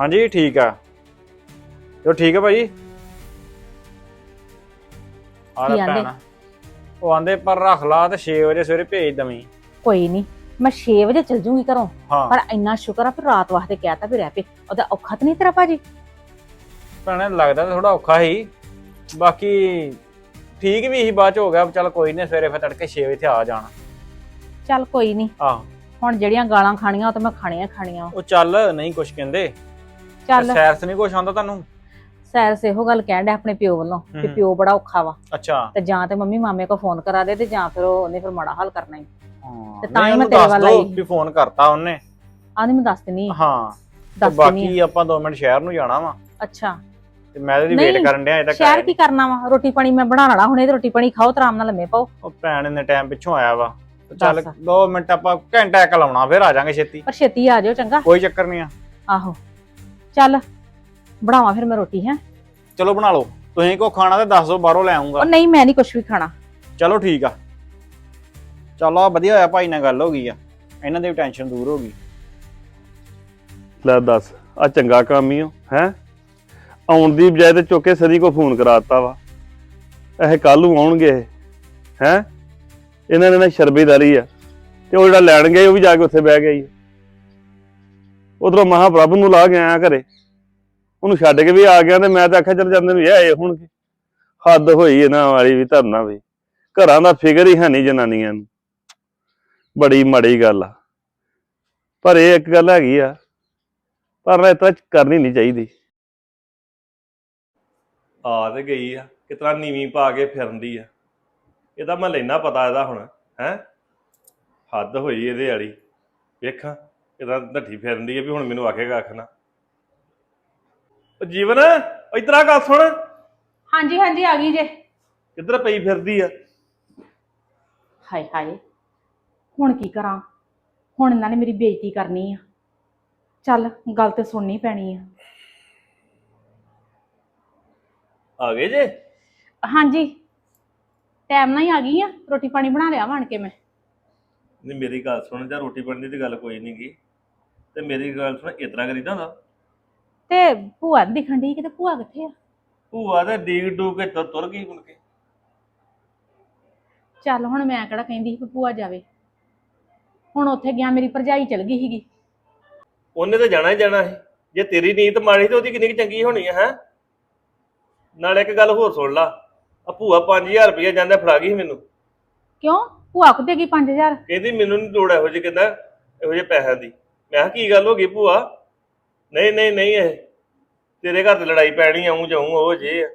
ਹਾਂਜੀ ਠੀਕ ਆ। ਚਲੋ ਠੀਕ ਹੈ ਭਾਜੀ ਆ ਲੈ ਕੀ ਆਂਦੇ? ਭੈਣ। ਉਹ ਆਂਦੇ ਪਰ ਰੱਖ ਲਾ ਤੇ 6 ਵਜੇ ਸਵੇਰੇ ਭੇਜ ਦਵੀਂ। ਕੋਈ ਨਹੀਂ ਮੈਂ 6 ਵਜੇ ਚਲ ਜੂੰਗੀ ਘਰੋਂ। ਹਾਂ। ਪਰ ਇੰਨਾ ਸ਼ੁਕਰ ਆ ਫਿਰ ਰਾਤ ਵਾਸਤੇ ਕਹਿਤਾ ਵੀ ਰਹਿ ਪੇ। ਉਹਦਾ ਔਖਾ ਤਾਂ ਨਹੀਂ ਤੇਰਾ ਭਾਜੀ? ਭੈਣੇ ਲੱਗਦਾ ਤਾਂ ਥੋੜਾ ਔਖਾ ਸੀ ਬਾਕੀ ਠੀਕ ਵੀ ਸੀ ਬਾਅਦ ਚ ਹੋ ਗਿਆ ਚੱਲ ਕੋਈ ਨਹੀਂ ਸਵੇਰੇ ਫਿਰ ਤੜਕੇ 6 ਵਜੇ ਤੇ ਆ ਜਾਣਾ। ਚੱਲ ਕੋਈ ਨਹੀਂ ਆਹ। ਹੁਣ ਜਿਹੜੀਆਂ ਗਾਲਾਂ ਖਾਣੀਆਂ ਉਹ ਤਾਂ ਮੈਂ ਖਾਣੀਆਂ ਹੀ ਖਾਣੀਆਂ। ਉਹ ਚੱਲ ਨਹੀਂ ਕੁਛ ਕਹਿੰਦੇ। ਚੱਲ। ਸੈਰ ਸ ਨਹੀਂ ਕੁਛ ਆਉਂਦਾ ਤੁਹਾਨੂੰ? ਸੈਰ ਸੇ ਇਹੋ ਗੱਲ ਕਹਿਣ ਡਿਆ ਆਪਣੇ ਪਿਓ ਵੱਲੋਂ ਕਿ। ਪਿਓ ਬੜਾ ਔਖਾ ਵਾ। ਅੱਛਾ। ਤੇ ਜਾਂ ਤੇ ਮੰਮੀ ਮਾਮੇ ਕੋ ਫੋਨ ਕਰਾ ਦੇ ਤੇ ਜਾਂ ਫਿਰ ਉਹ- ਉਹਨੇ ਫਿਰ ਮਾੜਾ ਹਾਲ ਕਰਨਾ ਹੀ ਹਾਂ, ਤੇ ਤਾਂ ਹੀ ਨਹੀਂ, ਮੈਂ ਉਹਨੂੰ ਤੇਰੇ ਦੱਸ ਵੱਲ ਦਿਓ ਆਈ। ਵੀ ਫੋਨ ਕਰਤਾ ਉਹਨੇ। ਆਂਦੀ ਮੈਂ ਦੱਸ ਦਿੰਨੀ। ਆਂ, ਹਾਂ ਤੇ ਦੱਸ ਦਿੰਨੀ ਆਂ। ਬਾਕੀ ਆਪਾਂ 2 ਮਿੰਟ ਸ਼ਹਿਰ ਨੂੰ ਜਾਣਾ ਵਾ। ਅੱਛਾ। ਤੇ ਮੈਂ ਇਹਦੀ ਨਹੀਂ, ਵੇਟ ਕਰਨ ਡਿਆ ਇਹਦਾ ਸ਼ਹਿਰ ਕੀ ਕਰਨਾ ਵਾ? ਰੋਟੀ ਪਾਣੀ ਮੈਂ ਬਣਾ ਲੈਣਾ ਹੁਣੇ ਤੇ ਰੋਟੀ ਪਾਣੀ ਖਾਓ ਆਰਾਮ ਨਾਲ ਲੰਮੇ ਪਾਓ। ਉਹ ਭੈਣ ਇੰਨੇ ਟਾਈਮ ਪਿੱਛੋਂ ਆਇਆ ਵਾ। ਤੇ ਚੱਲ ਦੱਸ। 2 ਮਿੰਟ ਆਪਾਂ ਘੰਟਾ ਇੱਕ ਲਾਉਣਾ ਫਿਰ ਆ ਜਾਾਂਗੇ ਛੇਤੀ। ਪਰ ਛੇਤੀ ਆ ਜਾਓ ਚੰਗਾ। ਕੋਈ ਚੱਕਰ ਨਹੀਂ ਆ। ਆਹੋ। ਚੱਲ। ਬਣਾਵਾਂ ਫਿਰ ਮੈਂ ਰੋਟੀ ਹੈ? ਚਲੋ ਬਣਾ ਲਓ। ਤੁਸੀਂ ਕੋ ਖਾਣਾ ਤੇ ਦੱਸ ਦਿਓ ਬਾਹਰੋਂ ਲੈ ਆਉਂਗਾ ਉਹ ਨਹੀਂ ਮੈਂ ਨਹੀਂ ਕੁਝ ਵੀ ਖਾਣਾ। ਚਲੋ ਠੀਕ ਆ। ਚਲੋ ਆ ਵਧੀਆ ਹੋਇਆ ਭਾਈ ਨਾਲ ਗੱਲ ਹੋ ਗਈ ਆ। ਇਹਨਾਂ ਦੀ ਵੀ ਟੈਨਸ਼ਨ ਦੂਰ ਹੋ ਗਈ। ਲੈ ਦੱਸ ਆ ਚੰਗਾ ਕੰਮ ਹੀ ਹੋ ਹੈ? ਆਉਣ ਦੀ ਬਜਾਏ ਤੇ ਚੁੱਕ ਕੇ ਸਰੀ ਕੋ ਫੋਨ ਕਰਾਤਾ ਵਾ। ਇਹ ਕੱਲ ਨੂੰ ਆਉਣਗੇ ਇਹ ਹੈ? ਇਹਨਾਂ ਨੇ ਨਾ ਸ਼ਰਬੇਦਾਰੀ ਆ। ਤੇ ਉਹ ਜਿਹੜਾ ਲੈਣ ਗਏ ਉਹ ਵੀ ਜਾ ਕੇ ਉੱਥੇ ਬਹਿ ਗਿਆ ਹੀ ਉਧਰੋਂ ਮਹਾਪ੍ਰਭੂ ਨੂੰ ਲਾ ਕੇ ਆਇਆ ਘਰੇ। ਉਹਨੂੰ ਛੱਡ ਕੇ ਵੀ ਆ ਗਿਆ ਤੇ ਮੈਂ ਤਾਂ ਆਖਿਆ ਚੱਲ ਜਾਂਦੇ ਨੂੰ ਇਹ ਆਏ ਹੋਣਗੇ। ਹੱਦ ਹੋਈ ਇਹਨਾਂ ਵਾਲੀ ਵੀ ਧਰਨਾ ਵੀ। ਘਰਾਂ ਦਾ ਫਿਕਰ ਹੀ ਹੈ ਨਹੀਂ ਜਨਾਨੀਆਂ ਨੂੰ। ਬੜੀ ਮਾੜੀ ਗੱਲ ਆ। ਪਰ ਇਹ ਇੱਕ ਗੱਲ ਹੈਗੀ ਆ, ਪਰ ਇਹ ਤਾਂ ਕਰਨੀ ਨਹੀਂ ਚਾਹੀਦੀ। ਆ ਤੇ ਗਈ ਆ, ਕਿਤਨਾ ਨੀਵੀਂ ਪਾ ਕੇ ਫਿਰਨਦੀ ਆ। ਇਹਦਾ ਮੈਂ ਲੈਣਾ ਪਤਾ ਇਹਦਾ ਹੁਣ, ਹੈ? ਹੱਦ ਹੋਈ ਇਹਦੇ ਵਾਲੀ। ਵੇਖਾਂ ਇਹਦਾ ਢੱਠੀ ਫਿਰਨਦੀ ਆ ਵੀ ਹੁਣ ਮੈਨੂੰ ਆਖੇਗਾ ਆਖਣਾ। ਉਹ ਜੀਵਨ ਇਧਰ ਆ ਗੱਲ ਸੁਣ। ਹਾਂਜੀ ਹਾਂਜੀ ਆ ਗਈ ਜੇ। ਕਿੱਧਰ ਪਈ ਫਿਰਦੀ ਆ? ਹਾਏ ਹਾਏ। ਹੁਣ ਕੀ ਕਰਾਂ? ਹੁਣ ਇਹਨਾਂ ਨੇ ਮੇਰੀ ਬੇਇੱਜ਼ਤੀ ਕਰਨੀ ਆ। ਚੱਲ ਗੱਲ ਤੇ ਸੁਣਨੀ ਪੈਣੀ ਆ। ਆ ਗਏ ਜੇ? ਹਾਂਜੀ। ਟਾਈਮ ਨਾਲ ਹੀ ਆ ਗਈ ਆ। ਰੋਟੀ ਪਾਣੀ ਬਣਾ ਲਿਆ ਬਣ ਕੇ ਮੈਂ। ਨਹੀਂ ਮੇਰੀ ਗੱਲ ਸੁਣ। ਜਾਂ ਰੋਟੀ ਬਣਦੀ ਦੀ ਗੱਲ ਕੋਈ ਨਹੀਂ ਗੀ। ਤੇ ਮੇਰੀ ਗੱਲ ਸੁਣ ਇਤਨਾ ਕਰੀਦਾ ਹੁੰਦਾ। ਤੇ ਭੂਆ ਨੀ ਦਿਖਣ ਕਿਤੇ ਭੂਆ ਕਿੱਥੇ ਆ? ਭੂਆ ਤੇ ਡੀਗ ਡੂ ਕੇ ਤੁਰ ਤੁਰ ਗਈ ਮੁੜ ਕੇ। ਚੱਲ ਹੁਣ ਮੈਂ ਕਿਹੜਾ ਕਹਿੰਦੀ ਸੀ ਵੀ ਭੂਆ ਜਾਵੇ। ਹੁਣ ਉੱਥੇ ਗਿਆ ਮੇਰੀ ਭਰਜਾਈ ਚਲ ਗਈ ਸੀਗੀ। ਉਹਨੇ ਤਾਂ ਜਾਣਾ ਹੀ ਜਾਣਾ ਸੀ। ਜੇ ਤੇਰੀ ਨੀਤ ਮਾੜੀ ਤੇ ਉਹਦੀ ਕਿੰਨੀ ਕੁ ਚੰਗੀ ਹੋਣੀ ਹੈ ਹੈ? ਨਾਲ ਇੱਕ ਗੱਲ ਹੋਰ ਸੁਣ ਲਾ। ਆ ਭੂਆ 5000 ਰੁਪਏ ਜਾਂਦਾ ਫੜਾ ਗਈ ਸੀ ਮੈਨੂੰ। ਕਿਉਂ? ਭੂਆ ਕੋ ਦੇਗੀ 5000 ਕਹਿੰਦੀ ਮੈਨੂੰ ਨਹੀਂ ਲੋੜ ਇਹੋ ਜਿਹੇ ਕਹਿੰਦਾ ਇਹੋ ਜਿਹੇ ਪੈਸਿਆਂ ਦੀ। ਮੈਂ ਕਿਹਾ ਕੀ ਗੱਲ ਹੋ ਗਈ ਭੂਆ? ਨਹੀਂ ਨਹੀਂ ਨਹੀਂ ਇਹ। ਤੇਰੇ ਘਰ ਤੇ ਲੜਾਈ ਪੈਣੀ ਆਉਂ ਜਾਉਂ ਉਹ ਜੇ ਆ।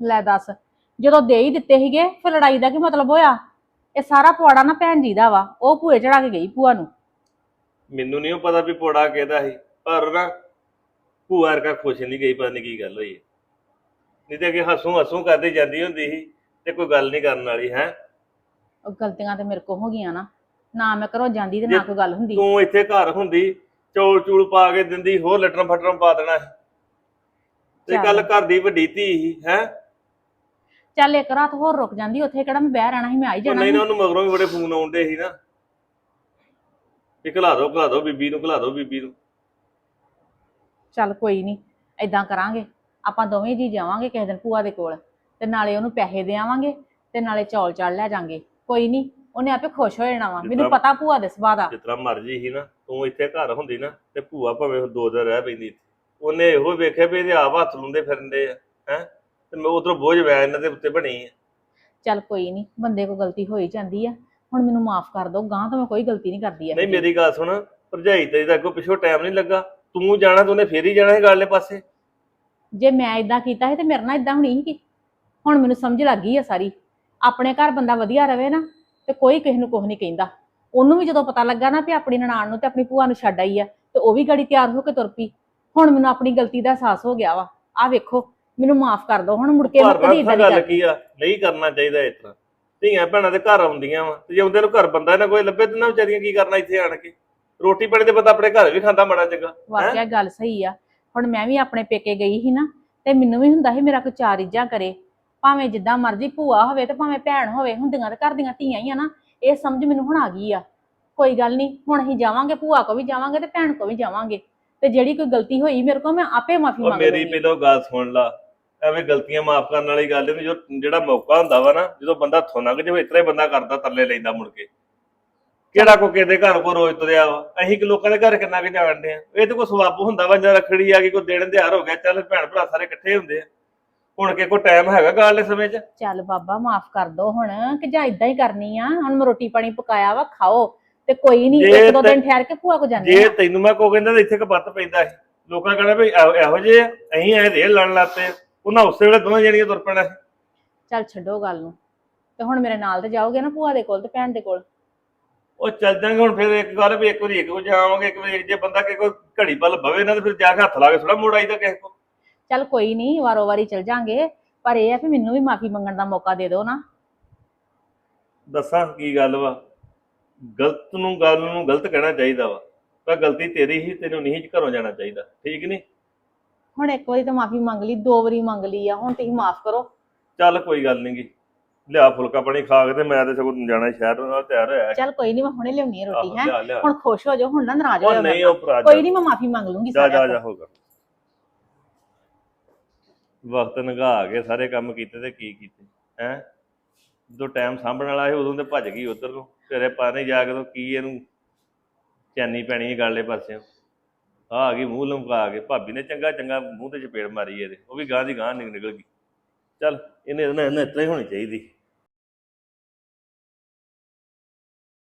ਲੈ ਦੱਸ ਜਦੋਂ ਦੇ ਹੀ ਦਿੱਤੇ ਸੀਗੇ ਫਿਰ ਲੜਾਈ ਦਾ ਕੀ ਮਤਲਬ ਹੋਇਆ? ਇਹ ਸਾਰਾ ਪਵਾੜਾ ਨਾ ਭੈਣ ਜੀ ਦਾ ਵਾ ਉਹ ਭੂਏ ਚੜਾ ਕੇ ਗਈ ਭੂਆ ਨੂੰ। ਮੈਨੂੰ ਨਹੀਂ ਪਤਾ ਵੀ ਪੋੜਾ ਕਿਹਦਾ ਸੀ ਪਰ ਨਾ ਭੂਆ ਰਕਾ ਖੁਸ਼ ਨਹੀਂ ਗਈ ਪਤਾ ਨਹੀਂ ਕੀ ਗੱਲ ਹੋਈ ਨਹੀਂ ਤੇ ਅੱਗੇ ਹੱਸੂ ਹੱਸੂ ਕਰਦੇ ਜਾਂਦੀ ਹੁੰਦੀ ਸੀ ਤੇ ਕੋਈ ਗੱਲ ਨਹੀਂ ਕਰਨ ਵਾਲੀ ਹੈ? ਉਹ ਗਲਤੀਆਂ ਤੇ ਮੇਰੇ ਕੋ ਹੋ ਗਈਆਂ ਨਾ ਨਾ ਮੈਂ ਘਰੋਂ ਜਾਂਦੀ ਤੇ ਜੇ ਨਾ ਕੋਈ ਗੱਲ ਹੁੰਦੀ। ਤੂੰ ਇੱਥੇ ਘਰ ਹੁੰਦੀ ਚੌਲ ਚੂਲ ਪਾ ਕੇ ਦਿੰਦੀ ਹੋਰ ਲਟਰਮ ਫਟਰਮ ਪਾ ਦੇਣਾ ਸੀ। ਤੇ ਚੱਲ। ਗੱਲ ਘਰ ਦੀ ਵੱਡੀ ਧੀ ਸੀ ਹੈ ਚੱਲ ਇੱਕ ਰਾਤ ਹੋਰ ਰੁਕ ਜਾਂਦੀ ਉੱਥੇ ਕਿਹੜਾ ਮੈਂ ਬਹਿ ਰਹਿਣਾ ਸੀ ਮੈਂ ਆਈ ਜਾਣਾ ਨਹੀਂ ਨਾ। ਉਹਨੂੰ ਮਗਰੋਂ ਵੀ ਬੜੇ ਫੋਨ ਆਉਂਦੇ ਸੀ ਨਾ ਵੀ ਘਲਾ ਦੋ ਘਲਾ ਦੋ ਬੀਬੀ ਨੂੰ ਘਲਾ ਦੋ ਬੀਬੀ ਨੂੰ ਚੱਲ ਕੋਈ ਨਹੀਂ ਐਦਾਂ ਕਰਾਂਗੇ ਆਪਾਂ ਦੋਵੇਂ ਜੀ ਜਾਵਾਂਗੇ ਕਿਸੇ ਦਿਨ ਭੂਆ ਦੇ ਕੋਲ ਤੇ ਨਾਲੇ ਉਹਨੂੰ ਪੈਸੇ ਦੇ ਆਵਾਂਗੇ ਤੇ ਨਾਲੇ ਚੌਲ ਚਾਲ ਲੈ ਜਾਾਂਗੇ ਕੋਈ ਨਹੀਂ ਉਹਨੇ ਆਪੇ ਖੁਸ਼ ਹੋ ਜਾਣਾ ਵਾ। ਮੈਨੂੰ ਜਿੱਦਾਂ- ਪਤਾ ਭੂਆ ਦੇ ਸੁਭਾਅ ਦਾ। ਜਿਸ ਤਰ੍ਹਾਂ ਮਰਜ਼ੀ ਸੀ ਨਾ ਤੂੰ ਇੱਥੇ ਘਰ ਹੁੰਦੀ ਨਾ ਤੇ ਭੂਆ ਭਾਵੇਂ ਦੋ ਦਿਨ ਰਹਿ ਪੈਂਦੀ ਇੱਥੇ। ਉਹਨੇ ਇਹੋ ਵੇਖਿਆ ਵੀ ਇਹਦੇ ਆਪ ਹੱਥ ਲੁੰਦੇ ਫਿਰਦੇ ਆ ਹੈ? ਤੇ ਮੈਂ ਉਧਰੋਂ ਬੋਝ ਵੈ ਇਹਨਾਂ ਦੇ ਉੱਤੇ ਬਣੀ ਆ। ਚੱਲ ਕੋਈ ਨਹੀਂ ਬੰਦੇ ਕੋ ਗਲਤੀ ਹੋ ਹੀ ਜਾਂਦੀ ਆ। ਹੁਣ ਮੈਨੂੰ ਮਾਫ ਕਰ ਦਿਓ ਗਾਂ ਤਾਂ ਮੈਂ ਕੋਈ ਗਲਤੀ ਨਹੀਂ ਕਰਦੀ ਐ ਨਹੀਂ ਮੇਰੀ ਗੱਲ ਸੁਣ ਭਰਜਾਈ ਤੇਰੀ ਦਾ ਅੱਗੋਂ ਪਿੱਛੋਂ ਟਾਈਮ ਨਹੀਂ ਲੱਗਾ। ਤੂੰ ਜਾਣਾ ਤੇ ਉਹਨੇ ਫੇਰ ਹੀ ਜਾਣਾ ਸੀ ਗਾਲੇ ਪਾਸੇ। ਜੇ ਮੈਂ ਇਦਾਂ ਕੀਤਾ ਸੀ ਤੇ ਮੇਰੇ ਨਾਲ ਇਦਾਂ ਹੋਣੀ ਸੀ ਕਿ? ਹੁਣ ਮੈਨੂੰ ਸਮਝ ਲੱਗ ਗਈ ਆ ਸਾਰੀ। ਆਪਣੇ ਘਰ ਬੰਦਾ ਵਧੀਆ ਰਵੇ ਨਾ ਤੇ ਕੋਈ ਕਿਸੇ ਨੂੰ ਕੁਝ ਨਹੀਂ ਕਹਿੰਦਾ। ਉਹਨੂੰ ਵੀ ਜਦੋਂ ਪਤਾ ਲੱਗਾ ਨਾ ਵੀ ਆਪਣੀ ਨਨਾਣ ਨੂੰ ਤੇ ਆਪਣੀ ਭੂਆ ਨੂੰ ਛੱਡ ਆਈ ਆ ਤੇ ਉਹ ਵੀ ਗੜੀ ਤਿਆਰ ਹੋ ਕੇ ਤੁਰ ਪਈ। ਹੁਣ ਮੈਨੂੰ ਆਪਣੀ ਗਲਤੀ ਦਾ ਅਹਿਸਾਸ ਹੋ ਗਿਆ ਵਾ। ਆ ਵੇਖੋ ਮੈਨੂੰ ਮਾਫ ਕਰ ਦਿਓ ਹੁਣ ਮੁੜ ਕੇ ਮੈਂ ਕਦੀ ਇਦਾਂ ਗੱਲ ਨਹੀਂ ਕੀ ਆ? ਨਹੀਂ ਕਰਨਾ ਚਾਹੀਦਾ ਇਸ ਤਰ੍ਹਾਂ। ਧੀਆਂ ਭੈਣਾਂ ਦੇ ਘਰ ਆਉਂਦੀਆਂ ਵਾ ਤੇ ਜੇ ਉਹਦੇ ਨੂੰ ਘਰ ਬੰਦਾ ਨਾ ਕੋਈ ਲੱਭੇ ਤੇ ਨਾ ਵਿਚਾਰੀਆਂ ਕੀ ਕਰਨਾ ਇੱਥੇ ਆਣ ਕੇ। ਰੋਟੀ ਪਾਣੀ ਤੇ ਬੰਦਾ ਆਪਣੇ ਘਰ ਵੀ ਖਾਂਦਾ ਮਾੜਾ ਚੰਗਾ ਵਾਕਿਆ ਗੱਲ ਸਹੀ ਆ। ਹੁਣ ਮੈਂ ਵੀ ਆਪਣੇ ਪੇਕੇ ਗਈ ਸੀ ਨਾ ਤੇ ਮੈਨੂੰ ਵੀ ਹੁੰਦਾ ਸੀ ਮੇਰਾ ਕੋਈ ਚਾਰ ਇੱਜਾਂ ਕਰੇ। ਭਾਵੇਂ ਜਿੱਦਾਂ ਮਰਜ਼ੀ ਭੂਆ ਹੋਵੇ ਤੇ ਭਾਵੇਂ ਭੈਣ ਹੋਵੇ ਹੁੰਦੀਆਂ ਤੇ ਘਰ ਦੀਆਂ ਧੀਆਂ ਹੀ ਆ ਨਾ ਇਹ ਸਮਝ ਮੈਨੂੰ ਹੁਣ ਆ ਗਈ ਆ। ਕੋਈ ਗੱਲ ਨਹੀਂ ਹੁਣ ਅਸੀਂ ਜਾਵਾਂਗੇ ਭੂਆ ਕੋ ਵੀ ਜਾਵਾਂਗੇ ਤੇ ਭੈਣ ਕੋ ਵੀ ਜਾਵਾਂਗੇ। ਤੇ ਜਿਹੜੀ ਕੋਈ ਗਲਤੀ ਹੋਈ ਮੇਰੇ ਕੋਲ ਮੈਂ ਆਪੇ ਮਾਫੀ ਉਹ ਮੰਗ ਮੇਰੀ ਲਵਾਂਗੀ ਪਹਿਲਾਂ ਗੱਲ ਸੁਣ ਲਾ ਐਵੇਂ ਗਲਤੀਆਂ ਮਾਫ ਕਰਨ ਵਾਲੀ ਗੱਲ ਨਹੀਂ ਜੋ ਜਿਹੜਾ ਮੌਕਾ ਹੁੰਦਾ ਵਾ ਨਾ ਜਦੋਂ ਬੰਦਾ ਹੱਥੋਂ ਲੰਘ ਜਾਵੇ ਇਤਰੇ ਬੰਦਾ ਕਰਦਾ ਤਰਲੇ ਲੈਂਦਾ ਮੁੜ ਕੇ। ਕਿਹੜਾ ਕੋ ਕਿਹਦੇ ਘਰ ਕੋ ਰੋਜ਼ ਤੁਰਿਆ ਵਾ ਅਸੀਂ ਕਿ ਲੋਕਾਂ ਦੇ ਘਰ ਕਿੰਨਾ ਕਿ ਜਾਣਦੇ ਆ ਇਹ ਤੇ ਕੋ ਸਵਾਬ ਹੁੰਦਾ ਵਾ ਜਾਂ ਰੱਖੜੀ ਆ ਗਈ ਕੋਈ ਦੇਣ ਦਿਹਾੜ ਹੋ ਗਿਆ ਚੱਲ ਭੈਣ ਭਰਾ ਸਾਰੇ ਇਕੱਠੇ ਹੁੰਦੇ ਆ। ਹੁਣ ਕਿ ਕੋ ਟਾਈਮ ਹੈਗਾ ਗੱਲ ਦੇ ਸਮੇਂ 'ਚ? ਚੱਲ ਬਾਬਾ ਮਾਫ ਕਰ ਦੋ ਹੁਣ ਕਿ ਜਾਂ ਇਦਾਂ ਹੀ ਕਰਨੀ ਆ। ਹੁਣ ਮੈਂ ਰੋਟੀ ਪਾਣੀ ਪਕਾਇਆ ਵਾ ਖਾਓ। ਤੇ ਕੋਈ ਨਹੀਂ ਜੇ ਇੱਕ ਦੋ ਦਿਨ ਠਹਿਰ ਕੇ ਭੂਆ ਕੋ ਜਾਂਦੇ ਜੇ ਆ। ਤੈਨੂੰ ਮੈਂ ਕੋ ਕਹਿੰਦਾ ਤਾਂ ਇੱਥੇ ਕਪੱਤ ਪੈਂਦਾ ਸੀ। ਲੋਕਾਂ ਕਹਿੰਦਾ ਵੀ ਇਹੋ ਇਹੋ ਜਿਹੇ ਆ, ਅਸੀਂ ਐ ਦੇ ਲੜਨ ਲੱਤੇ ਉਹਨਾਂ ਉਸੇ ਵੇਲੇ ਦੋਵੇਂ ਜਣੀਆਂ ਤੁਰ ਪੈਣਾ ਸੀ। ਚੱਲ ਛੱਡੋ ਗੱਲ ਨੂੰ। ਤੇ ਹੁਣ ਮੇਰੇ ਨਾਲ ਤੇ ਜਾਓਗੇ ਨਾ ਭੂਆ ਦੇ ਕੋਲ ਤੇ ਭੈਣ ਦੇ ਕੋਲ? ਉਹ ਚੱਲ ਜਾਂਗੇ ਹੁਣ ਫਿਰ ਇੱਕ ਗੱਲ ਵੀ ਇੱਕ ਵਾਰੀ ਇੱਕ ਕੋ ਜਾਵਾਂਗੇ ਇੱਕ ਵਾਰੀ ਜੇ ਬੰਦਾ ਕਿ ਕੋਈ ਘੜੀ ਪਲ ਬਵੇ ਨਾ ਤੇ ਫਿਰ ਜਾ ਕੇ ਹੱਥ ਲਾ ਕੇ ਥੋੜਾ ਮੋੜ ਆਈਦਾ ਕਿਸੇ ਕੋ ਚੱਲ ਕੋਈ ਨਹੀਂ ਵਾਰੋ ਵਾਰੀ ਚਲ ਜਾਾਂਗੇ ਪਰ ਇਹ ਆ ਵੀ ਮੈਨੂੰ ਵੀ ਮਾਫੀ ਮੰਗਣ ਦਾ ਮੌਕਾ ਦੇ ਦਿਓ ਨਾ। ਦੱਸਾਂ ਕੀ ਗੱਲ ਵਾ? ਗਲਤ ਨੂੰ ਗੱਲ ਨੂੰ ਗਲਤ ਕਹਿਣਾ ਚਾਹੀਦਾ ਵਾ ਤਾਂ ਗਲਤੀ ਤੇਰੀ ਹੀ ਤੈਨੂੰ ਨਹੀਂ ਘਰੋਂ ਜਾਣਾ ਚਾਹੀਦਾ ਠੀਕ ਨਹੀਂ ਹੁਣ ਇੱਕ ਵਾਰੀ ਤਾਂ ਮਾਫੀ ਮੰਗ ਲਈ ਦੋ ਵਾਰੀ ਮੰਗ ਲਈ ਆ ਹੁਣ ਤੁਸੀਂ ਮਾਫ ਕਰੋ। ਚੱਲ ਕੋਈ ਗੱਲ ਨੀ ਗੀ ਲਿਆ ਫੁਲਕਾ ਪਾਣੀ ਖਾ ਕੇ ਤੇ ਮੈਂ ਤੇ ਸਗੋਂ ਜਾਣਾ ਸ਼ਹਿਰ ਨਾਲ ਤਿਆਰ ਹੋਇਆ ਚੱਲ ਕੋਈ ਨਹੀਂ ਮੈਂ ਹੁਣੇ ਲਿਆਉਣੀ ਆ ਰੋਟੀ ਆਹੋ, ਹੈ? ਲਿਆ ਲਿਆ। ਹੁਣ ਖੁਸ਼ ਹੋ ਜਾਓ ਹੁਣ ਨਾ ਨਾਰਾਜ਼ ਉਹ ਹੋਇਓ ਨਹੀਂ ਮੇਰੇ ਉਹ ਨਾਲ। ਭਰਾ ਕੋਈ ਨਹੀਂ ਮੈਂ ਮਾਫੀ ਮੰਗ ਲੂੰਗੀ ਜਾ ਜਾ ਸਾਰਿਆਂ ਜਾ ਹੋਗਾ ਵਕਤ ਨਗਾ ਕੇ ਸਾਰੇ ਕੰਮ ਕੀਤੇ ਤੇ ਕੀ ਕੀਤੇ, ਹੈ? ਜਦੋਂ ਟਾਈਮ ਸਾਂਭਣ ਵਾਲਾ ਸੀ, ਉਦੋਂ ਤੇ ਭੱਜ ਗਈ ਉਧਰ ਨੂੰ ਤੇਰੇ ਪਾਣੇ ਜਾ ਕੇ ਤੋਂ ਕੀ ਇਹਨੂੰ ਚੈਨੀ ਪੈਣੀ ਹੈ ਗਾਲੇ ਪਾਸਿਓਂ। ਆ ਆ ਗਈ, ਮੂੰਹ ਲਮਕਾ ਕੇ, ਭਾਬੀ ਨੇ ਚੰਗਾ ਚੰਗਾ ਮੂੰਹ ਤੇ ਚਪੇੜ ਮਾਰੀ ਇਹਦੇ, ਉਹ ਵੀ ਗਾਂ ਦੀ ਗਾਂ ਨਿਕਲ ਗਈ। ਚੱਲ ਇਹਨੇ ਇਹਨੇ ਇਤਨਾ ਹੀ ਹੋਣੀ ਚਾਹੀਦੀ।